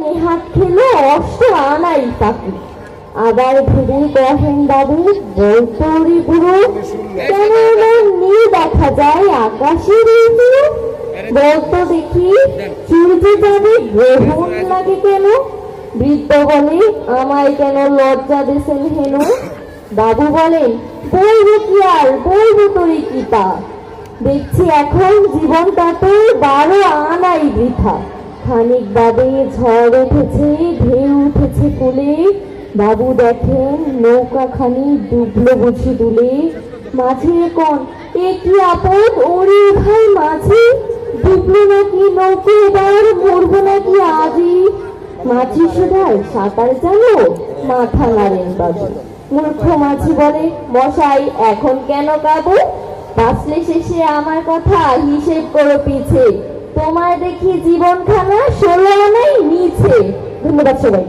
নেহাত খেলো অষ্ট আনাই তাকে। আবার ভেবে কহেন, বাবু বৈতরি বুড়ো কেন নীল দেখা যায় আকাশের বলতো দেখি, সূর্য যাবে গ্রহণ লাগে কেন? বৃদ্ধ বলে আমায় কেন লজ্জা দেশেন হেন? বাবু বলেন, বলব কি আর, বলব তোরই কি দেখছি এখন জীবনটা তো বারো আনাই বৃথা। খানিক বাদে ঝড় উঠেছে, ঢেউ উঠেছে কুলে বাবু দেখেন নৌকাখানি ডুবলো বুঝি দুলে। মাঝে কোন? এ কি আপদ? ওরে ভাই, মাঝে? ডুবলো নাকি নৌকো? এবার মরবো নাকি আজই? মাঝি সুধার সাঁতার জানো? মাথা নাড়েন বাবু। মূর্খ মাঝি বলে, মশাই, এখন কেন কাবু বাঁচলে শেষে আমার কথা হিসেব করো পিছে। তোমার দেখি জীবন জীবনখানা ষোলো নেই নিচে। ধন্যবাদ সবাই